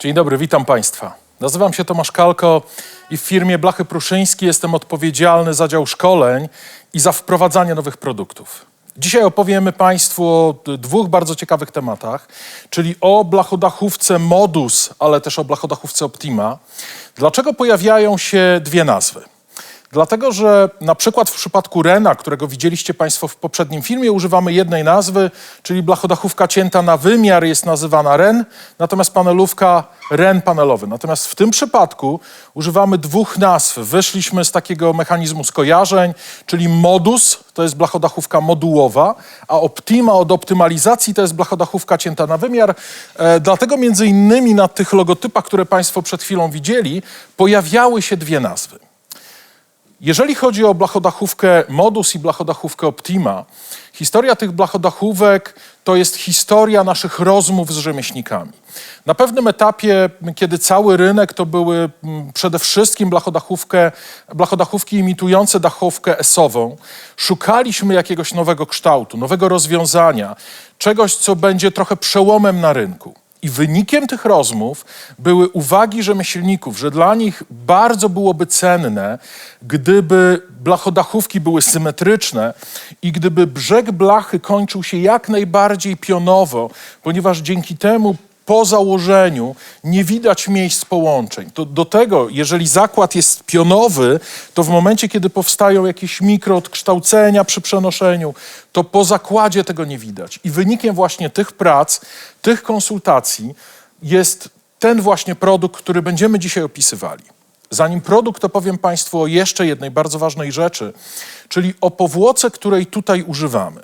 Dzień dobry, witam Państwa. Nazywam się Tomasz Kalko i w firmie Blachy Pruszyński jestem odpowiedzialny za dział szkoleń i za wprowadzanie nowych produktów. Dzisiaj opowiemy Państwu o dwóch bardzo ciekawych tematach, czyli o blachodachówce Modus, ale też o blachodachówce Optima. Dlaczego pojawiają się dwie nazwy? Dlatego, że na przykład w przypadku Rena, którego widzieliście Państwo w poprzednim filmie, używamy jednej nazwy, czyli blachodachówka cięta na wymiar jest nazywana Ren, natomiast panelówka Ren panelowy. Natomiast w tym przypadku używamy dwóch nazw. Wyszliśmy z takiego mechanizmu skojarzeń, czyli modus to jest blachodachówka modułowa, a optima od optymalizacji to jest blachodachówka cięta na wymiar. E, dlatego między innymi na tych logotypach, które Państwo przed chwilą widzieli, pojawiały się dwie nazwy. Jeżeli chodzi o blachodachówkę Modus i blachodachówkę Optima, historia tych blachodachówek to jest historia naszych rozmów z rzemieślnikami. Na pewnym etapie, kiedy cały rynek to były mm, przede wszystkim blachodachówkę, blachodachówki imitujące dachówkę esową, szukaliśmy jakiegoś nowego kształtu, nowego rozwiązania, czegoś, co będzie trochę przełomem na rynku. I wynikiem tych rozmów były uwagi rzemieślników, że dla nich bardzo byłoby cenne, gdyby blachodachówki były symetryczne i gdyby brzeg blachy kończył się jak najbardziej pionowo, ponieważ dzięki temu po założeniu nie widać miejsc połączeń. To do tego, jeżeli zakład jest pionowy, to w momencie, kiedy powstają jakieś mikroodkształcenia przy przenoszeniu, to po zakładzie tego nie widać. I wynikiem właśnie tych prac, tych konsultacji jest ten właśnie produkt, który będziemy dzisiaj opisywali. Zanim produkt, to powiem Państwu o jeszcze jednej bardzo ważnej rzeczy, czyli o powłoce, której tutaj używamy.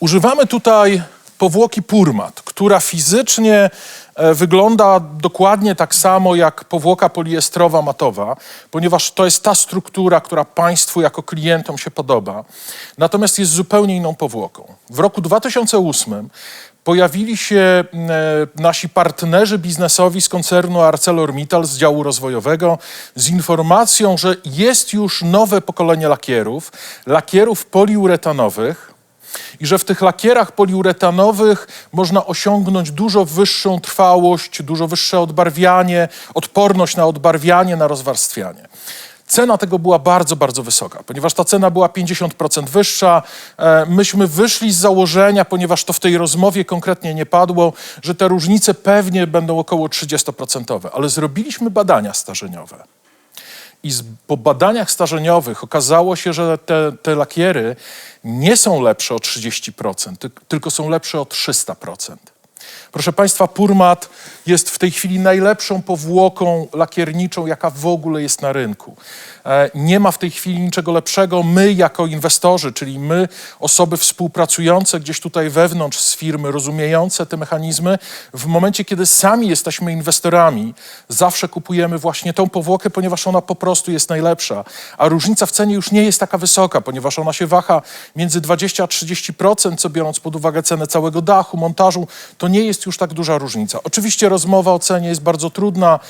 Używamy tutaj powłoki Purmat, która fizycznie e, wygląda dokładnie tak samo jak powłoka poliestrowa matowa, ponieważ to jest ta struktura, która Państwu jako klientom się podoba, natomiast jest zupełnie inną powłoką. W roku 2008 pojawili się e, nasi partnerzy biznesowi z koncernu ArcelorMittal z działu rozwojowego z informacją, że jest już nowe pokolenie lakierów, lakierów poliuretanowych, i że w tych lakierach poliuretanowych można osiągnąć dużo wyższą trwałość, dużo wyższe odbarwianie, odporność na odbarwianie, na rozwarstwianie. Cena tego była bardzo, bardzo wysoka, ponieważ ta cena była 50% wyższa. E, Myśmy wyszli z założenia, ponieważ to w tej rozmowie konkretnie nie padło, że te różnice pewnie będą około 30%, ale zrobiliśmy badania starzeniowe. I z, po badaniach starzeniowych okazało się, że te, te lakiery nie są lepsze o 30%, ty, tylko są lepsze o 300%. Proszę Państwa, Purmat jest w tej chwili najlepszą powłoką lakierniczą, jaka w ogóle jest na rynku. E, Nie ma w tej chwili niczego lepszego. My, jako inwestorzy, czyli my, osoby współpracujące gdzieś tutaj wewnątrz z firmy, rozumiejące te mechanizmy, w momencie, kiedy sami jesteśmy inwestorami, zawsze kupujemy właśnie tą powłokę, ponieważ ona po prostu jest najlepsza. A różnica w cenie już nie jest taka wysoka, ponieważ ona się waha między 20 a 30%, co biorąc pod uwagę cenę całego dachu, montażu, to nie jest już tak duża różnica. Oczywiście rozmowa o cenie jest bardzo trudna,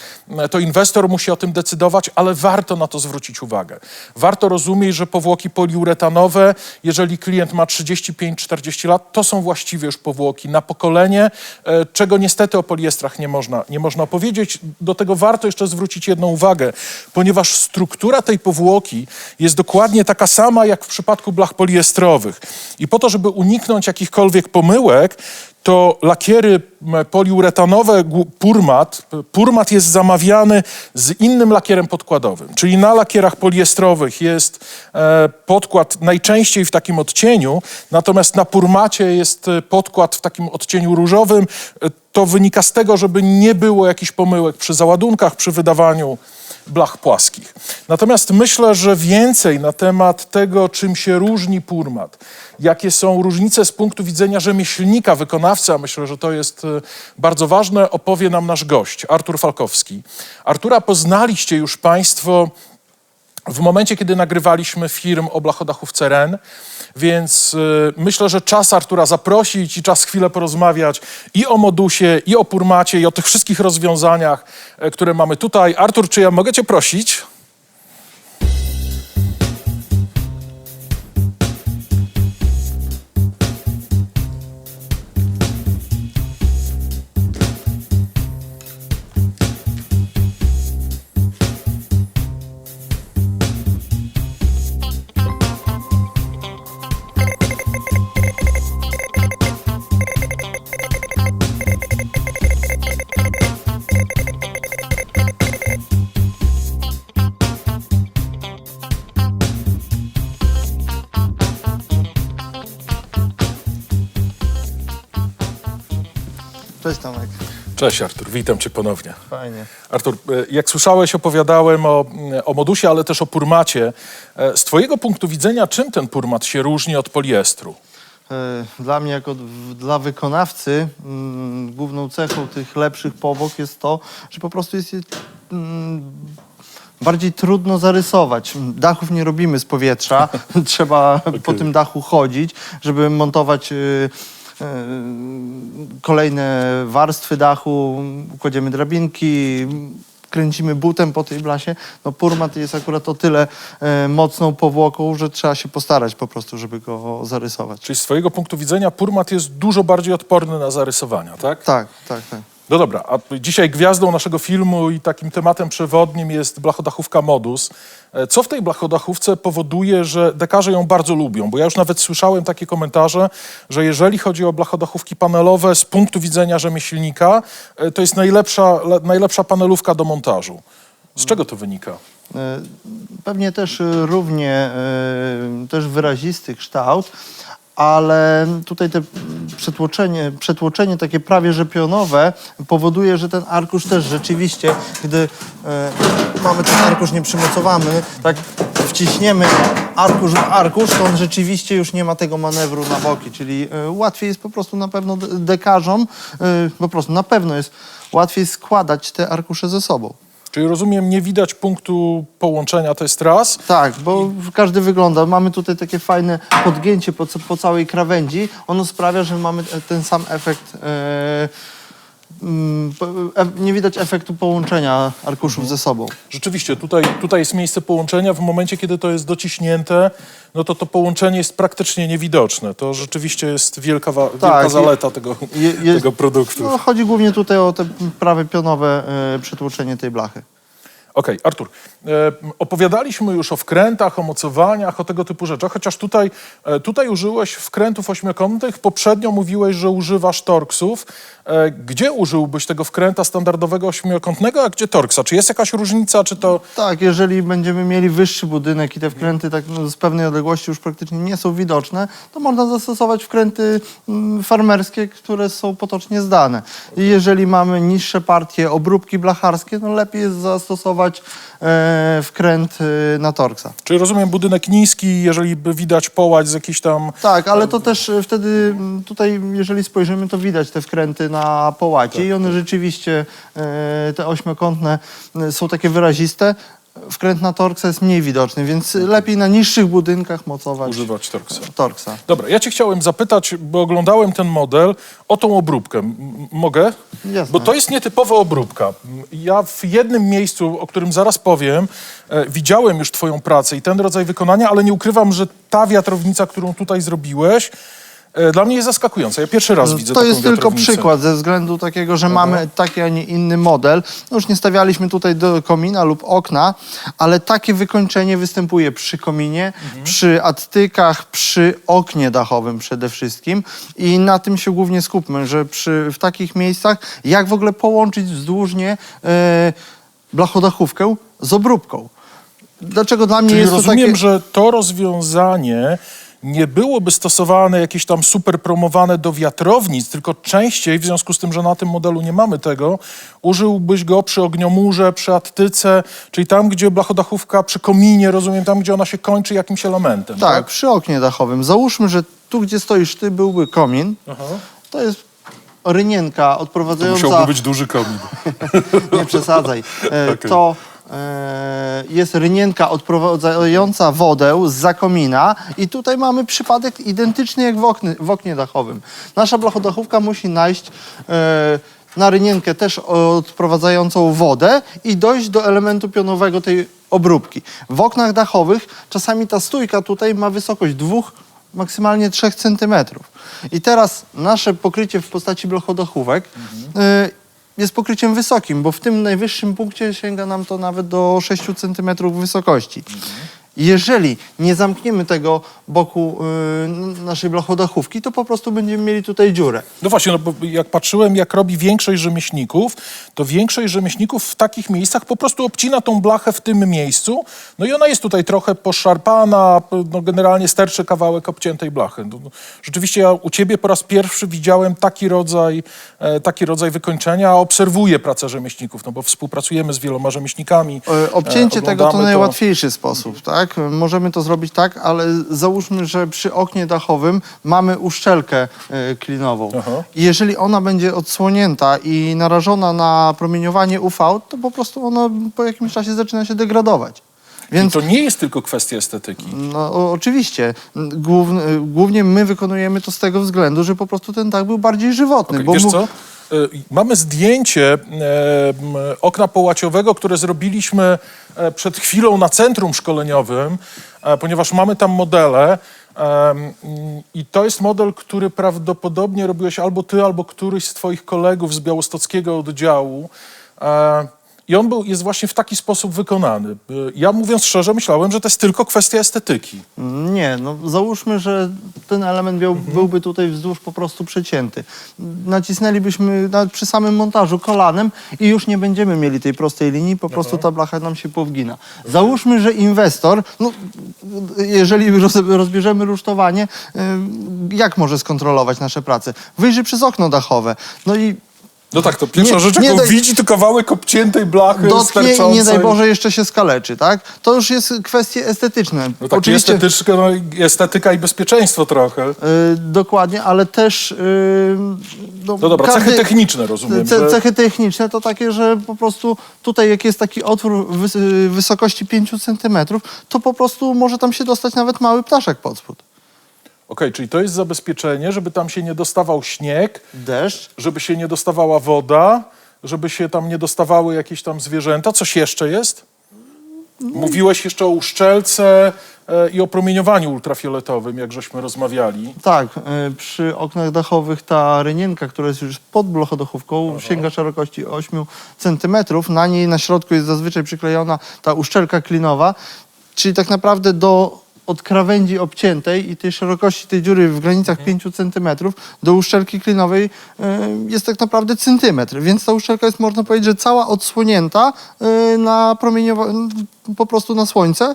to inwestor musi o tym decydować, ale warto na to zwrócić uwagę. Warto rozumieć, że powłoki poliuretanowe, jeżeli klient ma 35-40 lat, to są właściwie już powłoki na pokolenie, e, czego niestety o poliestrach nie można, nie można powiedzieć. Do tego warto jeszcze zwrócić jedną uwagę, ponieważ struktura tej powłoki jest dokładnie taka sama jak w przypadku blach poliestrowych. I po to, żeby uniknąć jakichkolwiek pomyłek, to lakiery poliuretanowe Purmat, Purmat jest zamawiany z innym lakierem podkładowym. Czyli na lakierach poliestrowych jest e, podkład najczęściej w takim odcieniu, natomiast na Purmacie jest e, podkład w takim odcieniu różowym. E, To wynika z tego, żeby nie było jakichś pomyłek przy załadunkach, przy wydawaniu blach płaskich. Natomiast myślę, że więcej na temat tego, czym się różni Purmat, jakie są różnice z punktu widzenia rzemieślnika, wykonawcy, myślę, że to jest e, bardzo ważne, opowie nam nasz gość, Artur Falkowski. Artura poznaliście już Państwo w momencie, kiedy nagrywaliśmy film o blachodachówce REN, więc y, myślę, że czas Artura zaprosić i czas chwilę porozmawiać i o modusie, i o Purmacie, i o tych wszystkich rozwiązaniach, e, które mamy tutaj. Artur, czy ja mogę cię prosić? Cześć Tomek. Cześć Artur, witam cię ponownie. Fajnie. Artur, e, jak słyszałeś, opowiadałem o, mm, o modusie, ale też o purmacie. E, Z twojego punktu widzenia, czym ten purmat się różni od poliestru? E, Dla mnie, jako dla wykonawcy, mm, główną cechą tych lepszych powłok jest to, że po prostu jest je mm, bardziej trudno zarysować. Dachów nie robimy z powietrza, trzeba po tym dachu chodzić, żeby montować. y, Kolejne warstwy dachu, kładziemy drabinki, kręcimy butem po tej blasie. No purmat jest akurat o tyle e, mocną powłoką, że trzeba się postarać po prostu, żeby go zarysować. Czyli z twojego punktu widzenia purmat jest dużo bardziej odporny na zarysowania, tak? Tak, tak, tak. No dobra, a dzisiaj gwiazdą naszego filmu i takim tematem przewodnim jest blachodachówka Modus. E, Co w tej blachodachówce powoduje, że dekarze ją bardzo lubią? Bo ja już nawet słyszałem takie komentarze, że jeżeli chodzi o blachodachówki panelowe z punktu widzenia rzemieślnika, e, to jest najlepsza, le- najlepsza panelówka do montażu. Z czego to wynika? E, Pewnie też równie też wyrazisty kształt, ale tutaj te przetłoczenie, przetłoczenie takie prawie że pionowe powoduje, że ten arkusz też rzeczywiście, gdy e, mamy ten arkusz nieprzymocowany, tak wciśniemy arkusz w arkusz, to on rzeczywiście już nie ma tego manewru na boki, czyli e, łatwiej jest po prostu na pewno de- dekarzom, e, po prostu na pewno jest łatwiej składać te arkusze ze sobą. Czyli rozumiem, nie widać punktu połączenia, to jest raz. Tak, bo każdy wygląda. Mamy tutaj takie fajne podgięcie po, po całej krawędzi. Ono sprawia, że mamy ten sam efekt. E, mm, e, nie widać efektu połączenia arkuszów ze sobą. Rzeczywiście, tutaj, tutaj jest miejsce połączenia. W momencie, kiedy to jest dociśnięte, no to to połączenie jest praktycznie niewidoczne. To rzeczywiście jest wielka, wa- wielka Tak, zaleta tego, je- tego produktu. No, chodzi głównie tutaj o te prawie pionowe e, przetłoczenie tej blachy. Okej, Artur, opowiadaliśmy już o wkrętach, o mocowaniach, o tego typu rzeczach, chociaż tutaj, e, tutaj użyłeś wkrętów ośmiokątnych, poprzednio mówiłeś, że używasz torksów. E, gdzie użyłbyś tego wkręta standardowego ośmiokątnego, a gdzie torksa? Czy jest jakaś różnica, czy to... Tak, jeżeli będziemy mieli wyższy budynek i te wkręty tak no, z pewnej odległości już praktycznie nie są widoczne, to można zastosować wkręty mm, farmerskie, które są potocznie zdane. I jeżeli mamy niższe partie, obróbki blacharskie, no lepiej jest zastosować e, wkręt e, na torksa. Czy rozumiem budynek niski, jeżeli by widać połać z jakichś tam... Tak, ale to też e, wtedy mm, tutaj, jeżeli spojrzymy, to widać te wkręty na połacie i one rzeczywiście, e, te ośmiokątne e, są takie wyraziste. Wkręt na torksa jest mniej widoczny, więc lepiej na niższych budynkach mocować Używać torksa. torksa. Dobra, ja cię chciałem zapytać, bo oglądałem ten model, o tą obróbkę. M- mogę? Jasne. Bo to jest nietypowa obróbka. Ja w jednym miejscu, o którym zaraz powiem, e, widziałem już twoją pracę i ten rodzaj wykonania, ale nie ukrywam, że ta wiatrownica, którą tutaj zrobiłeś, e, dla mnie jest zaskakująca. Ja pierwszy raz widzę To taką jest tylko wiatrownicę. przykład ze względu takiego, że mamy taki, a nie inny model. No już nie stawialiśmy tutaj do komina lub okna, ale takie wykończenie występuje przy kominie, przy attykach, przy oknie dachowym przede wszystkim i na tym się głównie skupmy, że przy, w takich miejscach jak w ogóle połączyć wzdłużnie e, blachodachówkę z obróbką. Dlaczego dla mnie Czyli jest to rozumiem, takie... że to rozwiązanie nie byłoby stosowane jakieś tam super promowane do wiatrownic, tylko częściej, w związku z tym, że na tym modelu nie mamy tego, użyłbyś go przy ogniomurze, przy attyce, czyli tam, gdzie blachodachówka, przy kominie, rozumiem, tam, gdzie ona się kończy jakimś elementem. Tak, przy oknie dachowym. Załóżmy, że tu, gdzie stoisz ty, byłby komin. Aha. To jest rynienka To odprowadzająca... musiałby być duży komin. Nie przesadzaj. E, Okej. To jest rynienka odprowadzająca wodę z zakomina i tutaj mamy przypadek identyczny jak w, okny, w oknie dachowym. Nasza blachodachówka musi najść e, na rynienkę też odprowadzającą wodę i dojść do elementu pionowego tej obróbki. W oknach dachowych czasami ta stójka tutaj ma wysokość dwóch maksymalnie 3 centymetrów. I teraz nasze pokrycie w postaci blachodachówek y, jest pokryciem wysokim, bo w tym najwyższym punkcie sięga nam to nawet do 6 centymetrów wysokości. Jeżeli nie zamkniemy tego boku y, naszej blachodachówki, to po prostu będziemy mieli tutaj dziurę. No właśnie, no bo jak patrzyłem, jak robi większość rzemieślników, to większość rzemieślników w takich miejscach po prostu obcina tą blachę w tym miejscu, no i ona jest tutaj trochę poszarpana, no generalnie sterczy kawałek obciętej blachy. No, no, rzeczywiście ja u ciebie po raz pierwszy widziałem taki rodzaj, e, taki rodzaj wykończenia, a obserwuję pracę rzemieślników, no bo współpracujemy z wieloma rzemieślnikami. E, Obcięcie E, tego to oglądamy najłatwiejszy sposób, tak? Możemy to zrobić tak, ale załóżmy, że przy oknie dachowym mamy uszczelkę e, klinową. Aha. I jeżeli ona będzie odsłonięta i narażona na promieniowanie UV, to po prostu ona po jakimś czasie zaczyna się degradować. I Więc to nie jest tylko kwestia estetyki. no, o, oczywiście, główny, głównie my wykonujemy to z tego względu, że po prostu ten dach był bardziej żywotny. Wiesz mógł- co? Y, Mamy zdjęcie e, okna połaciowego, które zrobiliśmy e, przed chwilą na centrum szkoleniowym, e, ponieważ mamy tam modele. I to jest model, który prawdopodobnie robiłeś albo ty, albo któryś z twoich kolegów z białostockiego oddziału. I on był, jest właśnie w taki sposób wykonany. Y, Ja mówiąc szczerze, myślałem, że to jest tylko kwestia estetyki. Nie, no załóżmy, że ten element miał, byłby tutaj wzdłuż po prostu przecięty. Nacisnęlibyśmy nawet przy samym montażu kolanem i już nie będziemy mieli tej prostej linii, po prostu ta blacha nam się powgina. Załóżmy, że inwestor, no, jeżeli roz, rozbierzemy rusztowanie, y, jak może skontrolować nasze prace? Wyjrzy przez okno dachowe. No i No tak, to pierwsza Nie- rzecz, nie jaką daj- widzi, to kawałek obciętej blachy dotknie i nie daj Boże jeszcze się skaleczy, tak? To już jest kwestie estetyczne. No tak, estetyczka, no, estetyka i bezpieczeństwo trochę. Y, dokładnie, ale też. y, no, No dobra, cechy techniczne rozumiem, Ce, że- Cechy techniczne to takie, że po prostu tutaj, jak jest taki otwór wys, wysokości 5 cm, to po prostu może tam się dostać nawet mały ptaszek pod spód. Okej, czyli to jest zabezpieczenie, żeby tam się nie dostawał śnieg, Deszcz. żeby się nie dostawała woda, żeby się tam nie dostawały jakieś tam zwierzęta. Coś jeszcze jest? Mówiłeś jeszcze o uszczelce e, i o promieniowaniu ultrafioletowym, jak żeśmy rozmawiali. Tak, y, przy oknach dachowych ta rynienka, która jest już pod blochodachówką, sięga szerokości 8 cm. Na niej na środku jest zazwyczaj przyklejona ta uszczelka klinowa, czyli tak naprawdę do od krawędzi obciętej i tej szerokości tej dziury w granicach 5 cm do uszczelki klinowej y, jest tak naprawdę centymetr, więc ta uszczelka jest można powiedzieć, że cała odsłonięta y, na promieniowa- po prostu na słońce,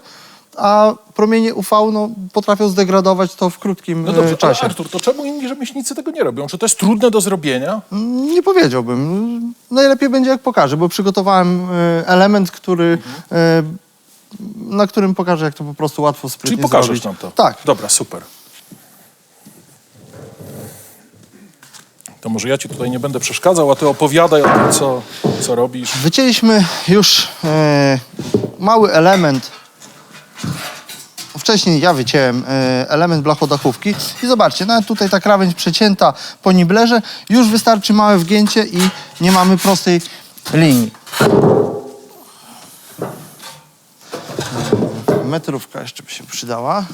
a promienie UV no, potrafią zdegradować to w krótkim No dobrze, e, ale czasie. Artur, to czemu inni rzemieślnicy tego nie robią? Czy to jest trudne do zrobienia? Mm, Nie powiedziałbym. Najlepiej będzie jak pokażę, bo przygotowałem e, element, który, e, na którym pokażę, jak to po prostu łatwo sprytnie Czyli pokażesz zrobić. nam to. Tak. Dobra, super. To może ja ci tutaj nie będę przeszkadzał, a ty opowiadaj o tym, co, co robisz. Wycięliśmy już e, mały element. Wcześniej ja wyciąłem e, element blachodachówki i zobaczcie, nawet tutaj ta krawędź przecięta po niblerze, już wystarczy małe wgięcie i nie mamy prostej linii. Metrówka jeszcze by się przydała.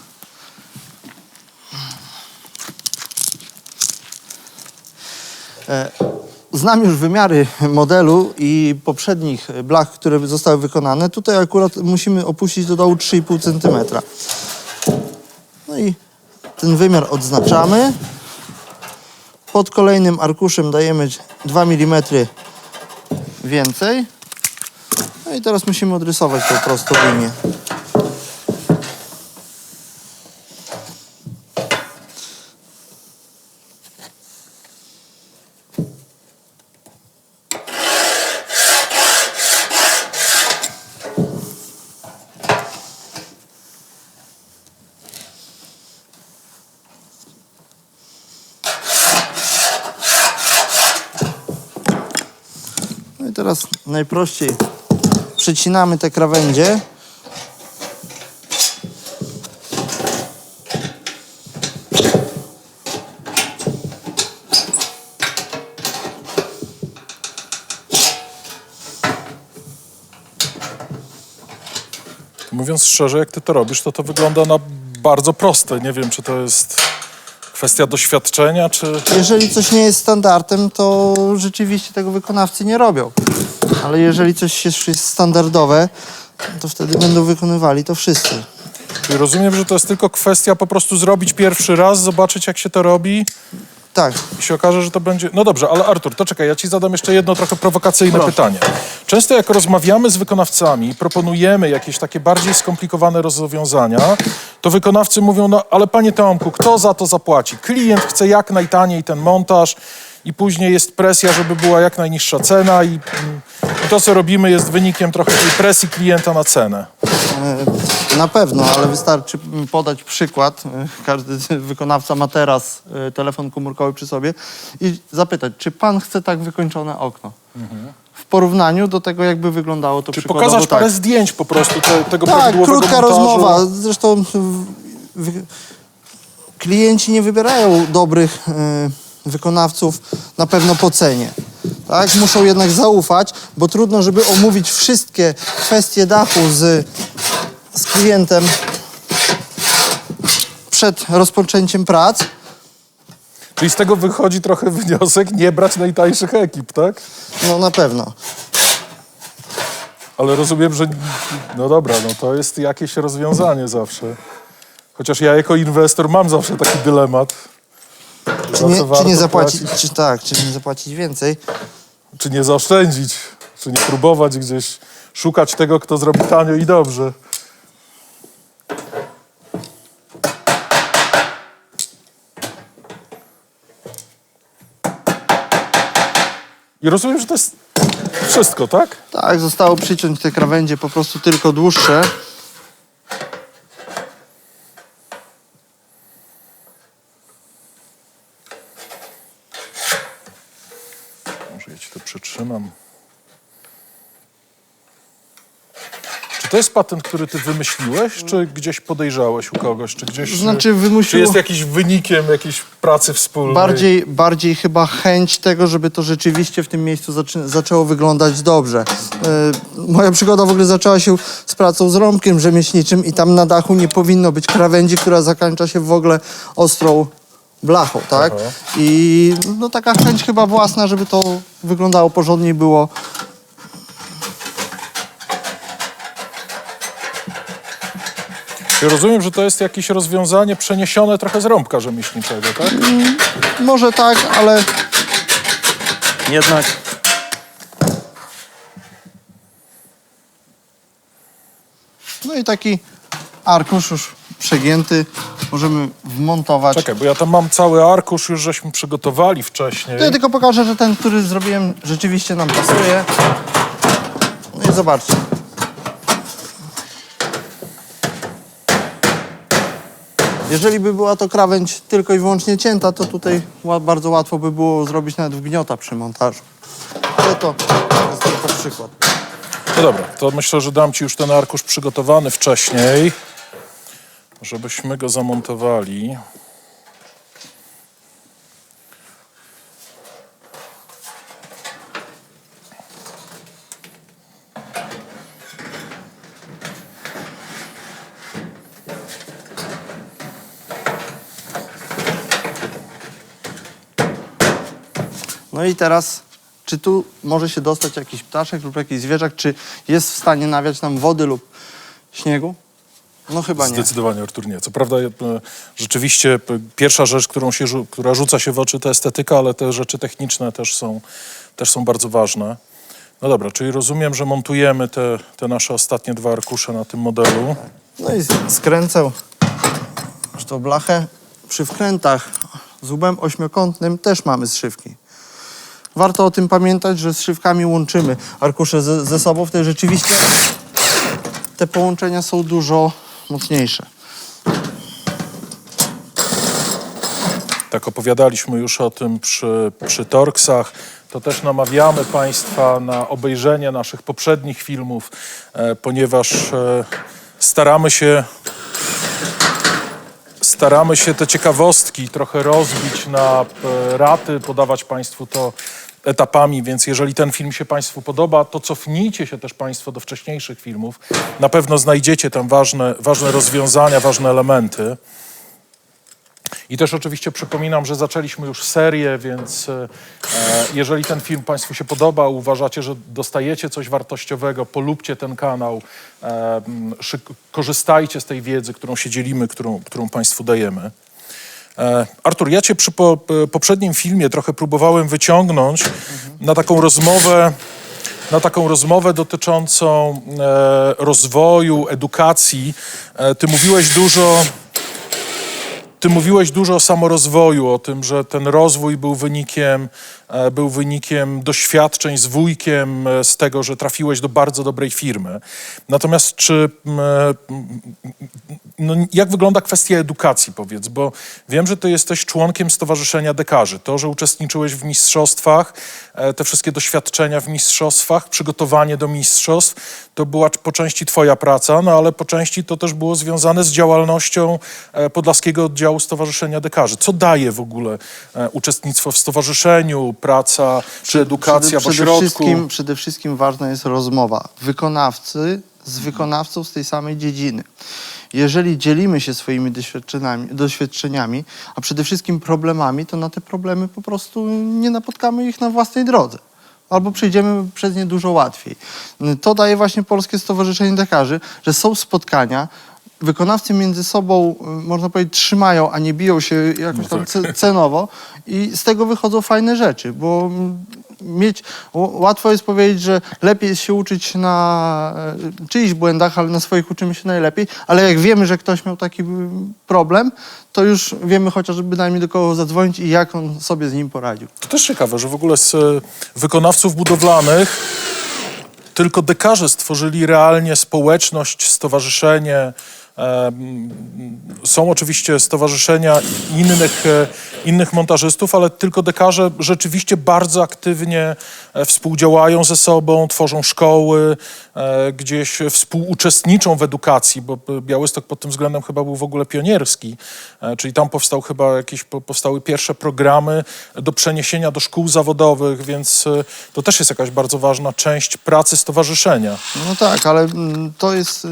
Znam już wymiary modelu i poprzednich blach, które zostały wykonane. Tutaj akurat musimy opuścić do dołu 3,5 cm. No i ten wymiar odznaczamy. Pod kolejnym arkuszem dajemy 2 mm więcej. No i teraz musimy odrysować tą prostą linię. I teraz najprościej przecinamy te krawędzie. Mówiąc szczerze, jak ty to robisz, to to wygląda na bardzo proste. Nie wiem, czy to jest kwestia doświadczenia, czy... Jeżeli coś nie jest standardem, to rzeczywiście tego wykonawcy nie robią. Ale jeżeli coś jest standardowe, to wtedy będą wykonywali to wszyscy. Czyli rozumiem, że to jest tylko kwestia po prostu zrobić pierwszy raz, zobaczyć jak się to robi Tak, i się okaże, że to będzie... No dobrze, ale Artur, to czekaj, ja ci zadam jeszcze jedno trochę prowokacyjne pytanie. Często jak rozmawiamy z wykonawcami, proponujemy jakieś takie bardziej skomplikowane rozwiązania, to wykonawcy mówią, no ale panie Tomku, kto za to zapłaci? Klient chce jak najtaniej ten montaż i później jest presja, żeby była jak najniższa cena i, mm, i to, co robimy jest wynikiem trochę tej presji klienta na cenę. e, na pewno, ale wystarczy podać przykład. E, Każdy wykonawca ma teraz e, telefon komórkowy przy sobie i zapytać, czy pan chce tak wykończone okno? W porównaniu do tego, jakby wyglądało to Czy przykładowo pokazać tak. parę zdjęć po prostu te, tego Tak, prawidłowego krótka montażu? rozmowa. Zresztą w, w, klienci nie wybierają dobrych wykonawców na pewno po cenie. Tak? Muszą jednak zaufać, bo trudno, żeby omówić wszystkie kwestie dachu z, z klientem przed rozpoczęciem prac. Czyli z tego wychodzi trochę wniosek nie brać najtańszych ekip, tak? No na pewno. Ale rozumiem, że no dobra, no to jest jakieś rozwiązanie zawsze. Chociaż ja jako inwestor mam zawsze taki dylemat. Czy Za nie, czy nie zapłacić, płacić, czy tak, czy nie zapłacić więcej. czy nie zaoszczędzić, czy nie próbować gdzieś szukać tego, kto zrobi tanio i dobrze. I rozumiem, że to jest wszystko, tak? Tak, zostało przyciąć te krawędzie po prostu tylko dłuższe. Może ja ci to przytrzymam. Czy to jest patent, który ty wymyśliłeś, czy gdzieś podejrzałeś u kogoś, czy gdzieś... Znaczy, Czy wymusiło- jest jakiś wynikiem jakiejś pracy wspólnej? Bardziej, bardziej chyba chęć tego, żeby to rzeczywiście w tym miejscu zaczy, zaczęło wyglądać dobrze. E, moja przygoda w ogóle zaczęła się z pracą z rąbkiem rzemieślniczym i tam na dachu nie powinno być krawędzi, która zakończa się w ogóle ostrą blachą, tak? Aha. I no taka chęć chyba własna, żeby to wyglądało porządniej, było Ja rozumiem, że to jest jakieś rozwiązanie przeniesione trochę z rąbka rzemieślniczego, tak? może tak, ale jednak No i taki arkusz już przegięty możemy wmontować. Czekaj, bo ja tam mam cały arkusz, już żeśmy przygotowali wcześniej. To ja tylko pokażę, że ten, który zrobiłem, rzeczywiście nam pasuje. No i zobaczcie. Jeżeli by była to krawędź tylko i wyłącznie cięta, to tutaj bardzo łatwo by było zrobić nawet wgniota przy montażu. Ale to jest tylko przykład. No dobra, to myślę, że dam ci już ten arkusz przygotowany wcześniej, żebyśmy go zamontowali. No i teraz, czy tu może się dostać jakiś ptaszek lub jakiś zwierzak, czy jest w stanie nawiać nam wody lub śniegu? No chyba nie. Zdecydowanie, Artur, nie. Co prawda, e, rzeczywiście pierwsza rzecz, którą się, która rzuca się w oczy, to estetyka, ale te rzeczy techniczne też są, też są bardzo ważne. No dobra, czyli rozumiem, że montujemy te, te nasze ostatnie dwa arkusze na tym modelu. No i skręcę tą blachę. Przy wkrętach z łbem ośmiokątnym też mamy zszywki. Warto o tym pamiętać, że z szywkami łączymy arkusze ze, ze sobą. Wtedy rzeczywiście te połączenia są dużo mocniejsze. Tak opowiadaliśmy już o tym przy, przy Torksach. To też namawiamy Państwa na obejrzenie naszych poprzednich filmów, e, ponieważ e, staramy się staramy się te ciekawostki trochę rozbić na e, raty, podawać Państwu to etapami, więc jeżeli ten film się Państwu podoba, to cofnijcie się też Państwo do wcześniejszych filmów. Na pewno znajdziecie tam ważne, ważne rozwiązania, ważne elementy. I też oczywiście przypominam, że zaczęliśmy już serię, więc e, jeżeli ten film Państwu się podoba, uważacie, że dostajecie coś wartościowego, polubcie ten kanał, e, korzystajcie z tej wiedzy, którą się dzielimy, którą, którą Państwu dajemy. E, Artur, ja cię przy po, p- poprzednim filmie trochę próbowałem wyciągnąć na taką rozmowę, na taką rozmowę dotyczącą e, rozwoju, edukacji. E, ty mówiłeś dużo. Ty mówiłeś dużo o samorozwoju, o tym, że ten rozwój był wynikiem, e, był wynikiem doświadczeń z wujkiem, e, z tego, że trafiłeś do bardzo dobrej firmy. Natomiast czy e, no, jak wygląda kwestia edukacji, powiedz, bo wiem, że ty jesteś członkiem Stowarzyszenia Dekarzy. To, że uczestniczyłeś w mistrzostwach, e, te wszystkie doświadczenia w mistrzostwach, przygotowanie do mistrzostw, to była po części twoja praca, no ale po części to też było związane z działalnością e, Podlaskiego Oddziału Stowarzyszenia Dekarzy. Co daje w ogóle e, uczestnictwo w stowarzyszeniu, praca czy edukacja przede, przede ośrodku? wszystkim, przede wszystkim ważna jest rozmowa wykonawcy z wykonawcą z tej samej dziedziny. Jeżeli dzielimy się swoimi doświadczeniami, doświadczeniami, a przede wszystkim problemami, to na te problemy po prostu nie napotkamy ich na własnej drodze. Albo przejdziemy przez nie dużo łatwiej. To daje właśnie Polskie Stowarzyszenie Dekarzy, że są spotkania, wykonawcy między sobą, y, można powiedzieć, trzymają, a nie biją się jakoś tam tak. ce- cenowo i z tego wychodzą fajne rzeczy, bo mieć, łatwo jest powiedzieć, że lepiej jest się uczyć na e, czyichś błędach, ale na swoich uczymy się najlepiej, ale jak wiemy, że ktoś miał taki mm, problem, to już wiemy chociaż bynajmniej do kogo zadzwonić i jak on sobie z nim poradził. To też ciekawe, że w ogóle z wykonawców budowlanych tylko dekarze stworzyli realnie społeczność, stowarzyszenie. Są oczywiście stowarzyszenia innych, e, innych montażystów, ale tylko dekarze rzeczywiście bardzo aktywnie e, współdziałają ze sobą, tworzą szkoły, e, gdzieś współuczestniczą w edukacji, bo e, Białystok pod tym względem chyba był w ogóle pionierski, czyli tam powstał chyba jakieś, po- powstały pierwsze programy do przeniesienia do szkół zawodowych, więc to też jest jakaś bardzo ważna część pracy stowarzyszenia. No tak, ale mm, to jest y,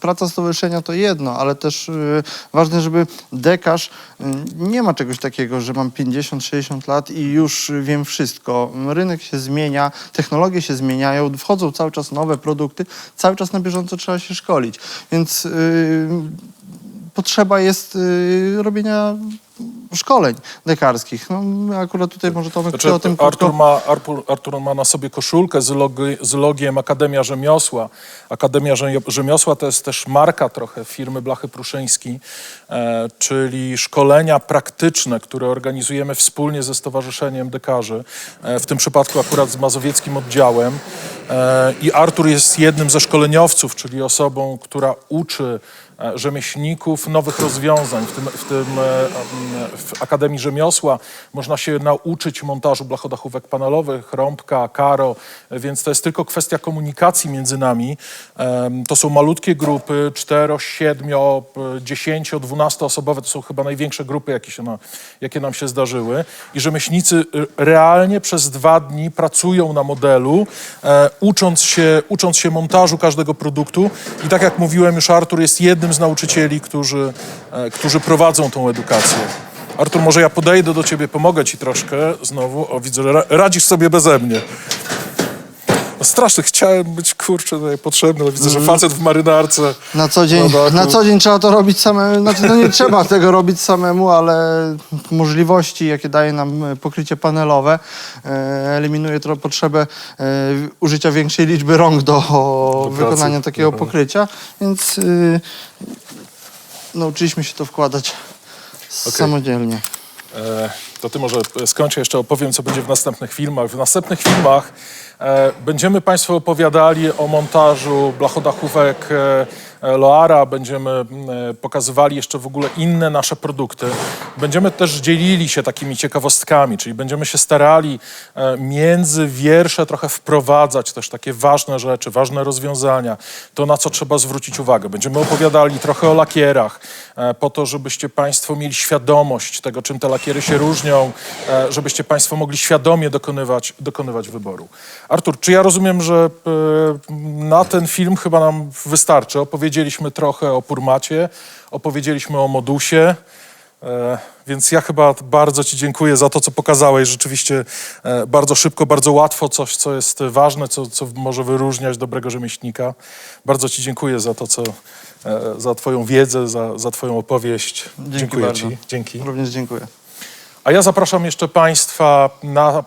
praca stowarzyszenia to jedno, ale też y, ważne, żeby dekarz y, nie ma czegoś takiego, że mam 50-60 lat i już wiem wszystko. Rynek się zmienia, technologie się zmieniają, wchodzą cały czas nowe produkty, cały czas na bieżąco trzeba się szkolić. Więc y, potrzeba jest y, robienia szkoleń dekarskich. No, akurat tutaj może Tomek Znaczy, o tym Artur, ma, Artur, Artur ma na sobie koszulkę z, logi, z logiem Akademia Rzemiosła. Akademia Rze- Rzemiosła to jest też marka trochę firmy Blachy Pruszyński, e, czyli szkolenia praktyczne, które organizujemy wspólnie ze Stowarzyszeniem Dekarzy, e, w tym przypadku akurat z mazowieckim oddziałem. E, I Artur jest jednym ze szkoleniowców, czyli osobą, która uczy rzemieślników nowych rozwiązań. W tym, w tym e, w Akademii Rzemiosła można się nauczyć montażu blachodachówek panelowych, rąbka, karo, e, więc to jest tylko kwestia komunikacji między nami. To są malutkie grupy, 4, 7, 10, 12 osobowe, to są chyba największe grupy, jakie, się na, jakie nam się zdarzyły. I rzemieślnicy y, realnie przez dwa dni pracują na modelu, e, ucząc, się, ucząc się montażu każdego produktu. I tak jak mówiłem już, Artur jest jednym z nauczycieli, którzy, e, którzy prowadzą tą edukację. Artur, może ja podejdę do ciebie, pomogę ci troszkę znowu. O, widzę, że ra- radzisz sobie beze mnie. No straszny, chciałem być, kurczę, tutaj potrzebny, ale widzę, że facet w marynarce. Na co, dzień, No tak, na no. co dzień trzeba to robić samemu. Znaczy, no nie trzeba tego robić samemu, ale możliwości, jakie daje nam e, pokrycie panelowe, e, eliminuje trochę potrzebę e, użycia większej liczby rąk do, pracy. wykonania takiego Mhm. pokrycia, więc y, nauczyliśmy się to wkładać samodzielnie. E, to ty może skończę, jeszcze opowiem, co będzie w następnych filmach. W następnych filmach będziemy Państwu opowiadali o montażu blachodachówek e, e, Loara, będziemy mm, e, pokazywali jeszcze w ogóle inne nasze produkty. Będziemy też dzielili się takimi ciekawostkami, czyli będziemy się starali e, między wiersze trochę wprowadzać też takie ważne rzeczy, ważne rozwiązania, to na co trzeba zwrócić uwagę. Będziemy opowiadali trochę o lakierach, e, po to, żebyście Państwo mieli świadomość tego, czym te lakiery się różnią, e, żebyście Państwo mogli świadomie dokonywać, dokonywać wyboru. Artur, czy ja rozumiem, że e, na ten film chyba nam wystarczy? Opowiedzieliśmy trochę o Purmacie, opowiedzieliśmy o Modusie. E, Więc ja chyba bardzo Ci dziękuję za to, co pokazałeś. Rzeczywiście e, bardzo szybko, bardzo łatwo, coś, co jest ważne, co, co może wyróżniać dobrego rzemieślnika. Bardzo Ci dziękuję za to, co, e, za Twoją wiedzę, za, za Twoją opowieść. Dzięki dziękuję bardzo. Ci. Dzięki. Również dziękuję. A ja zapraszam jeszcze Państwa na e,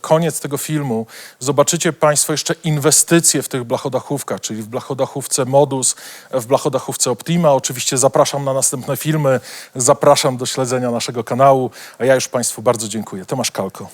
koniec tego filmu. Zobaczycie Państwo jeszcze inwestycje w tych blachodachówkach, czyli w blachodachówce Modus, w blachodachówce Optima. Oczywiście zapraszam na następne filmy, zapraszam do śledzenia naszego kanału, a ja już Państwu bardzo dziękuję. Tomasz Kalko.